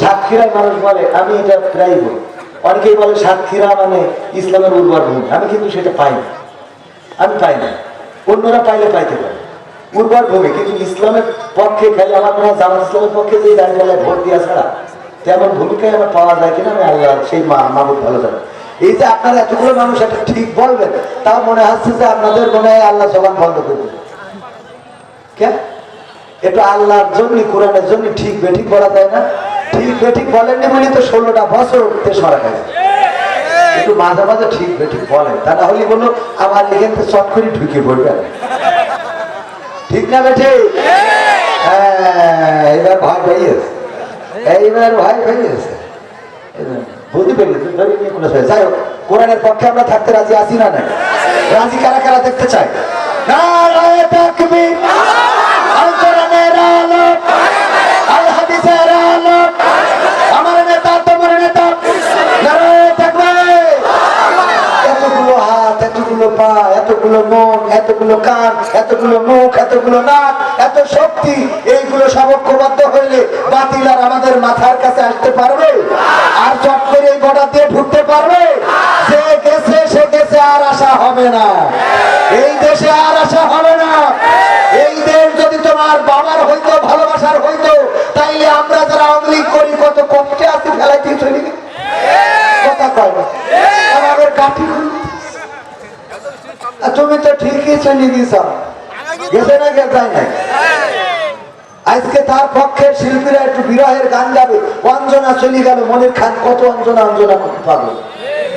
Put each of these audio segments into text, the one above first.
সাতক্ষীরায় মানুষ বলে, আমি এটা প্রায় অনেকেই বলে সাতক্ষীরা মানে ইসলামের উর্বর ভূমি। আমি কিন্তু সেটা পাই না। আমি পাই না। অন্যরা পাইলে পাইতে পারে। উর্বর ভূমি, কিন্তু ইসলামের পক্ষে খালি আমার মনে হয় জামাত ইসলামের পক্ষে যে দাঁড়িয়ে ভোট দিয়া ছাড়া তেমন ভূমিকায় আমার পাওয়া যায় কিনা আমি আল্লাহ, সেই মা মাহবুব ভালো জানে এই যে আপনারা এতগুলো মানুষ একটা ঠিক বলবেন, তাও মনে হচ্ছে যে আপনাদের মনে হয় আল্লাহ জবান বন্ধ করে কেন? এটা আল্লাহর জন্য কোরআনের জন্য ঠিক বেঠিক বলা যায় না। ঠিক বেঠিক বলেননি বলি তো ষোলোটা বছর তেসরা গেছে। একটু মাঝে মাঝে ঠিক বেঠিক বলেন। তা না হলে বলো আমার এখান থেকে চট করে ঢুকে পড়বে ঠিক না বেঠে? হ্যাঁ এবার ভয় পাইয়েছে এইবার ভয় পাইয়েছে সময়। যাই হোক কোরআনের পক্ষে আমরা থাকতে রাজি আছি না না রাজি। কারা কারা দেখতে চাই নারায়ে ঐক্যবদ্ধ হইলে বাতিল আর আমাদের মাথার কাছে আসতে পারবে? আর চট করে এই বর্ডার দিয়ে ঢুকতে পারবে? সে গেছে সে গেছে, আর আশা হবে না। এই দেশে আর আশা হবে না। এই দেশ যদি তোমার বাবার হইতো, ভালোবাসার হইতো, তাইলে আমরা যারা লীগ করি, কত কমকে আসি ফেলাইতে চলি কথা কয় না। আমাদের কাঠি তুমি তো ঠিকই চলে দিছ গেছে না গে যায় না। আজকে তার পক্ষের শিল্পীরা একটু বিরহের গান গাবে। অঞ্জনা চলে গেল, মনির খান কত অঞ্জনা অঞ্জনা করতে পারল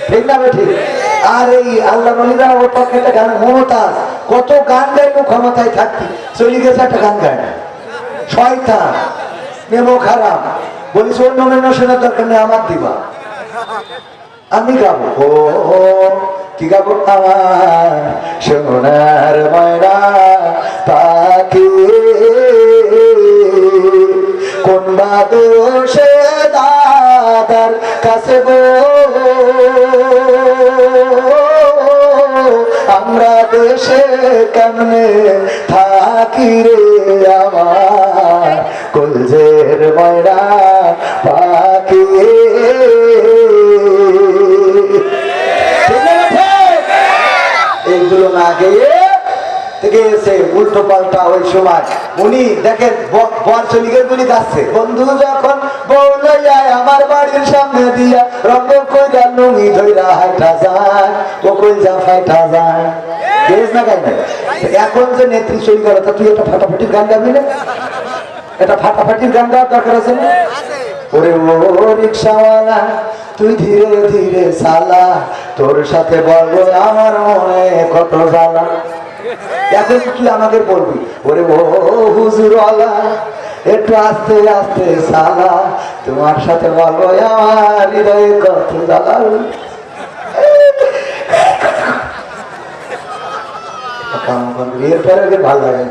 ঠিক না ঠিক? আর এই আল্লাহ মনিরা ওর পক্ষে একটা গান, মমতাজ, কত গান গাইলো ক্ষমতায় থাকতি। চলে গেছে একটা গান গায় না। শয়তান, মেমো খারাপ। বলিস অন্য মেমো শোনার দরকার নেই, আমার দিবা। আমি গাবো। ও, কি গাবো? আমার সোনার ময়না। কোন বাদোষে দাদার কাছে গো। আমরা দেশে কেমনে থাকি রে আমার? কলজের ময়না পাখি? এইগুলো না গিয়ে গিয়েছে উল্টো পাল্টা ওই সময় উনি দেখেন বর চলিকে গুলি যাচ্ছে। বন্ধু যখন বউ আমার বাড়ির সামনে দিয়া রঙ কইরা লুঙ্গি ধইরা হাইটা যায় ও কই যা ফাইটা যায়। না গাই এখন যে নেত্রী তা তুই গান গাবি না? এটা গান গাওয়ার দরকার আছে না? ওরে ও রিক্সাওয়ালা, তুই ধীরে ধীরে সালা তোর সাথে বলব আমার মনে কত জ্বালা। এখন তুই আমাকে বলবি? ওরে ও হুজুরওয়ালা একটু আস্তে আস্তে সালা, তোমার সাথে বলব আমার হৃদয়ে কত ওদের ভালো লাগে।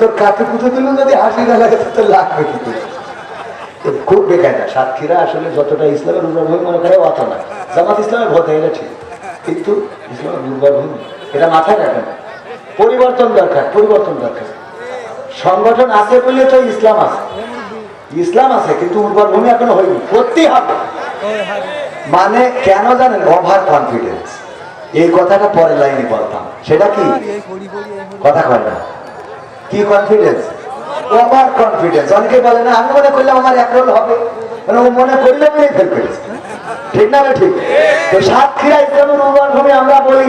তোর কাকে পুঁতে দিল, যদি হাসি না লাগে তোর লাগবে কি খুব বেকায়দা, সাতক্ষীরা আসলে যতটা ইসলামের উর্বরভূমি মনে করে অত না। জামাত ইসলামের ভোট এটা ঠিক কিন্তু ইসলামের উর্বরভূমি এটা মাথায় রাখে না পরিবর্তন দরকার পরিবর্তন দরকার। সংগঠন আছে বলে তো ইসলাম আছে। ইসলাম আছে, কিন্তু উর্বর ভূমি এখনও হয়নি। করতেই হবে। মানে কেন জানেন? ওভার কনফিডেন্স এই কথাটা পরের লাইনে বলতাম। সেটা কি? কথা কয় না। কি কনফিডেন্স ওভার কনফিডেন্স অনেকে বলে, না, আমি মনে করলাম আমার এক রোল হবে। মানে ও মনে করলে আমি ফেল ঠিক না না ঠিক? তো সাতক্ষীরা ইসলামের উর্বর ভূমি আমরা বলি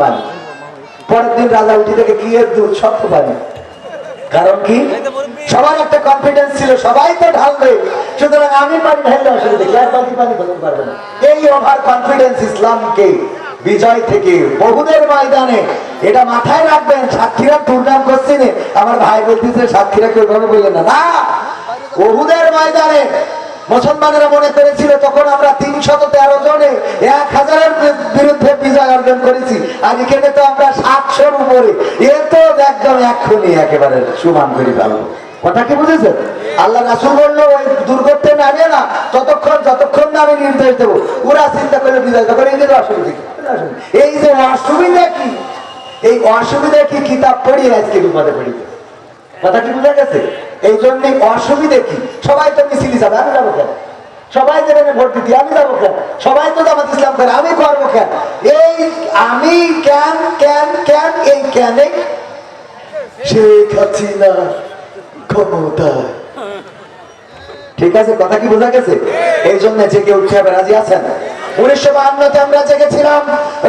পানি পরের দিন রাজা উঠি থেকে পানি কারণ কি? সবার একটা কনফিডেন্স ছিল, সবাই তো ঢালবে। সুতরাং আমি পানি আর বাকি পানি পারবে না। এই ওভার কনফিডেন্স ইসলামকে বিজয় থেকে বহুদের ময়দানে এটা মাথায় রাখবেন সাক্ষীরা দুর্নাম করছে নে। আমার ভাই বলতেছে সাক্ষীরা কেউ ভাবে বললেন না। না ওহুদের ময়দানে মুসলমানেরা মনে করেছিল, তখন আমরা তিনশত তেরো জনে এক হাজারের বিরুদ্ধে তো আমরা সাতশোর উপরে। এ তো এক্ষুনি একেবারে ফেলব। কথা কি বুঝেছেন? আল্লাহ রাসুল বলল, ওই দুর্গতে না ততক্ষণ যতক্ষণ না আমি নির্দেশ দেবো। ওরা চিন্তা করে বিজয় তখন এই যে অসুবিধা এই যে অসুবিধা কি? এই অসুবিধা কি কিতাব পড়িয়ে আজকে পড়ি কথা কি বুঝা গেছে? এই জন্য অসুবিধে কি? সবাই তো মিছিল যাবে, আমি যাব কেন? সবাই যেখানে ভোট দিতে, আমি যাব কেন? সবাই তো জামাত ইসলাম করে, আমি আমি কেন কেন কেন এই কেন? শেখ হাসিনা ক্ষমতা ঠিক আছে, কথা কি বোঝা গেছে? এই জন্য জেগে উঠতে হবে রাজি আছেন? উনিশশো বাহান্নতে আমরা জেগেছিলাম,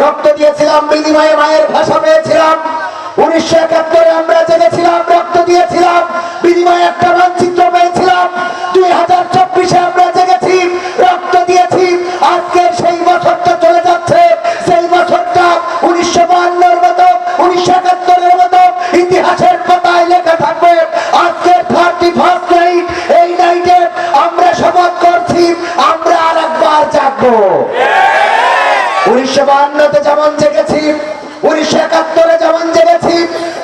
রক্ত দিয়েছিলাম, বিনিময়ে মায়ের ভাষা পেয়েছিলাম। উনিশশো একাত্তরে আমরা জেগেছিলাম, রক্ত দিয়েছিলাম, বিনিময়ে একটা মানচিত্র পেয়েছিলাম। দুই হাজার চব্বিশে আমরা উনিশশো বাহান্নতে যেমন জেগেছি, উনিশশো একাত্তরে যেমন জেগেছি,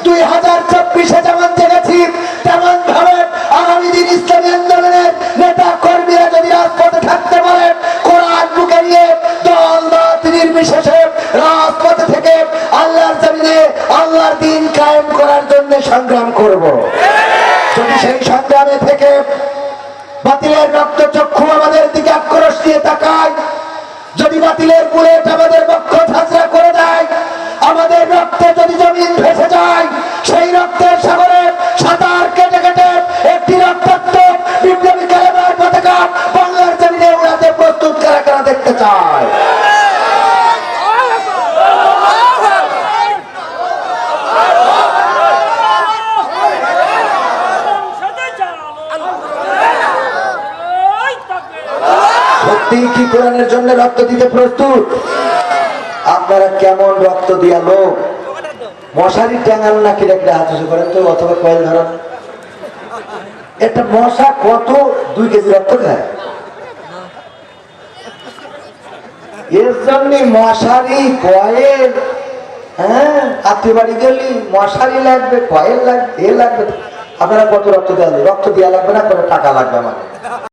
দুই হাজার চব্বিশে যেমন জেগেছি তেমন ভাবে আগামী দিন ইসলামী আন্দোলনের নেতা কর্মীরা যদি রাজপথে থাকতে পারে, কোরআন বুকে নিয়ে দল মত নির্বিশেষে রাজপথে থেকে আল্লাহর জমিনে আল্লাহর দিন কায়েম করার জন্য সংগ্রাম করব। যদি সেই সংগ্রামে থেকে বাতিলের রক্ত চক্ষু আমাদের দিকে আক্রোশ দিয়ে যদি বাতিলের বুলেট আমাদের রক্ত ঝাঁচড়া করে দেয়। আমাদের রক্তে যদি জমিন ভেসে যায়, সেই রক্তের সাগরে সাঁতার কেটে কেটে একটি রক্তাত্ম বিপ্লবী কালেমার পতাকা বাংলার জমিনে উড়াতে প্রস্তুত কারা কারা দেখতে চায় সংসদে চালানো এই তাকে সত্যি কি কোরআনের জন্য রক্ত দিতে প্রস্তুত? আপনারা কেমন রক্ত দিয়া লোক? মশারি ট্যাঙাল না কিরা কিরা হাত উঁচু করেন তো, অথবা কয়েল ধরেন? একটা মশা কত দুই কেজি রক্ত খায়? এর জন্য মশারি, কয়েল হ্যাঁ আত্মীয় বাড়ি গেলি মশারি লাগবে, কয়েল লাগবে, এ লাগবে। আপনারা কত রক্ত দেওয়া রক্ত দেওয়া লাগবে না, কোনো টাকা লাগবে আমার